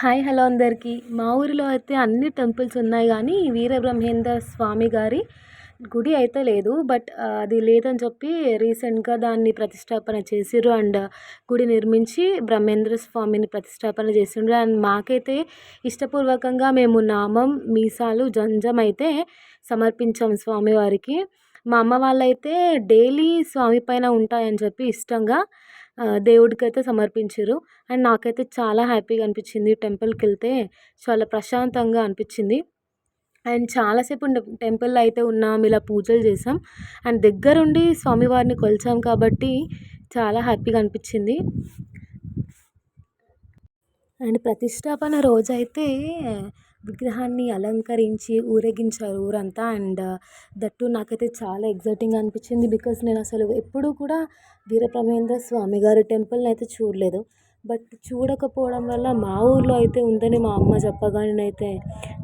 Hi hello అందరికీ. మా ఊరిలో అయితే అన్ని టెంపుల్స్ ఉన్నాయి కానీ వీరబ్రహ్మేంద్ర స్వామి గారి గుడి అయితే లేదు. బట్ అది లేదని చెప్పి రీసెంట్గా దాన్ని ప్రతిష్టాపన చేసిర్రు అండ్ గుడి నిర్మించి బ్రహ్మేంద్ర స్వామిని ప్రతిష్టాపన చేసిండ్రు అండ్ మాకైతే ఇష్టపూర్వకంగా మేము నామం మీసాలు జంజం అయితే సమర్పించాం స్వామివారికి. మా అమ్మ వాళ్ళైతే డైలీ స్వామి పైన ఉంటాయని చెప్పి ఇష్టంగా దేవుడికి అయితే సమర్పించారు. అండ్ నాకైతే చాలా హ్యాపీగా అనిపించింది. టెంపుల్కి వెళ్తే చాలా ప్రశాంతంగా అనిపించింది. అండ్ చాలాసేపు టెంపుల్లో అయితే ఉన్నాం ఇలా పూజలు చేసాం. అండ్ దగ్గరుండి స్వామివారిని కొలిచాం కాబట్టి చాలా హ్యాపీగా అనిపించింది. అండ్ ప్రతిష్టాపన రోజైతే విగ్రహాన్ని అలంకరించి ఊరేగించారు ఊరంతా. అండ్ దట్టు నాకైతే చాలా ఎగ్జైటింగ్గా అనిపించింది బికాస్ నేను అసలు ఎప్పుడూ కూడా వీరబ్రహ్మేంద్ర స్వామి గారి టెంపుల్ని అయితే చూడలేదు. బట్ చూడకపోవడం వల్ల మా ఊర్లో అయితే ఉందని మా అమ్మ చెప్పగానే నేనైతే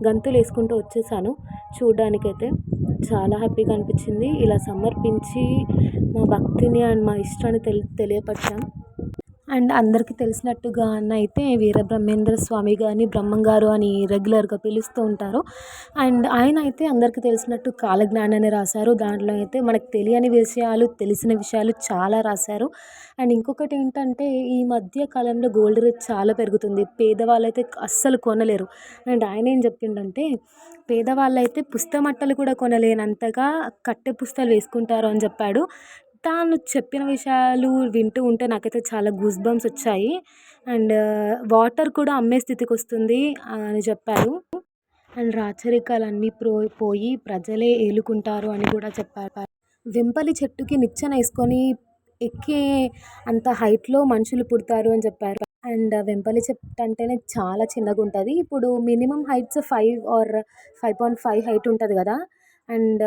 గంతులు వేసుకుంటూ వచ్చేసాను చూడడానికైతే. చాలా హ్యాపీగా అనిపించింది. ఇలా సమర్పించి మా భక్తిని అండ్ మా ఇష్టాన్ని తెలి తెలియపరిచాం. అండ్ అందరికీ తెలిసినట్టుగా అయితే వీరబ్రహ్మేంద్ర స్వామి గారిని బ్రహ్మంగారు అని రెగ్యులర్గా పిలుస్తూ ఉంటారు. అండ్ ఆయన అయితే అందరికీ తెలిసినట్టు కాలజ్ఞానాన్ని రాశారు. దాంట్లో అయితే మనకు తెలియని విషయాలు తెలిసిన విషయాలు చాలా రాశారు. అండ్ ఇంకొకటి ఏంటంటే ఈ మధ్య కాలంలో గోల్డ్ రేట్ చాలా పెరుగుతుంది. పేదవాళ్ళు అయితే అస్సలు కొనలేరు. అండ్ ఆయన ఏం చెప్పిండంటే పేదవాళ్ళు అయితే పుస్తమట్టలు కూడా కొనలేనంతగా కట్టె పుస్తలు వేసుకుంటారు అని చెప్పాడు. తాను చెప్పిన విషయాలు వింటూ ఉంటే నాకైతే చాలా గూస్ బంప్స్ వచ్చాయి. అండ్ వాటర్ కూడా అమ్మే స్థితికి వస్తుంది అని చెప్పారు. అండ్ రాచరికాలు అన్నీ పోయి ప్రజలే ఏలుకుంటారు అని కూడా చెప్పారు. వెంపలి చెట్టుకి నిచ్చెన వేసుకొని ఎక్కే అంత హైట్లో మనుషులు పుడతారు అని చెప్పారు. అండ్ వెంపలి చెట్టు అంటేనే చాలా చిన్నగా ఉంటుంది. ఇప్పుడు minimum heights five or five point five height ఉంటుంది కదా. అండ్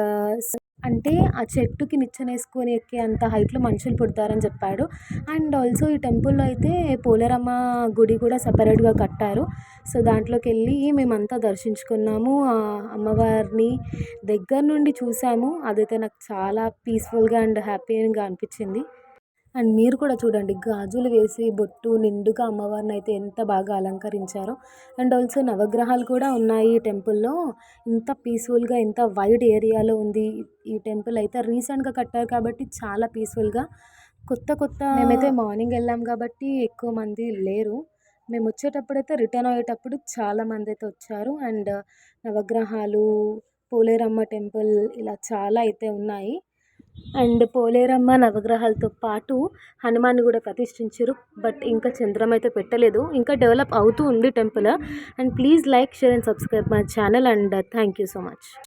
అంటే ఆ చెట్టుకి నిచ్చెన వేసుకొని ఎక్కే అంత హైట్లో మనుషులు పుడతారని చెప్పాడు. అండ్ ఆల్సో ఈ టెంపుల్లో అయితే పోలేరమ్మ గుడి కూడా సపరేట్గా కట్టారు. సో దాంట్లోకి వెళ్ళి మేమంతా దర్శించుకున్నాము. ఆ అమ్మవారిని దగ్గర నుండి చూసాము. అదైతే నాకు చాలా పీస్ఫుల్గా అండ్ హ్యాపీగా అనిపించింది. అండ్ మీరు కూడా చూడండి గాజులు వేసి బొట్టు నిండుగా అమ్మవారిని అయితే ఎంత బాగా అలంకరించారో. అండ్ ఆల్సో నవగ్రహాలు కూడా ఉన్నాయి ఈ టెంపుల్లో. ఇంత పీస్ఫుల్గా ఇంత వైడ్ ఏరియాలో ఉంది ఈ టెంపుల్ అయితే. రీసెంట్గా కట్టారు కాబట్టి చాలా పీస్ఫుల్గా. కొత్త కొత్త మేమైతే మార్నింగ్ వెళ్ళాం కాబట్టి ఎక్కువ మంది లేరు. మేము వచ్చేటప్పుడు అయితే రిటర్న్ అయ్యేటప్పుడు చాలా మంది అయితే వచ్చారు. అండ్ నవగ్రహాలు పోలేరమ్మ టెంపుల్ ఇలా చాలా అయితే ఉన్నాయి. అండ్ పోలేరమ్మ నవగ్రహాలతో పాటు హనుమాన్ కూడా ప్రతిష్ఠించారు. బట్ ఇంకా చంద్రం అయితే పెట్టలేదు. ఇంకా డెవలప్ అవుతూ ఉంది temple. And please like share and subscribe my channel and thank you so much.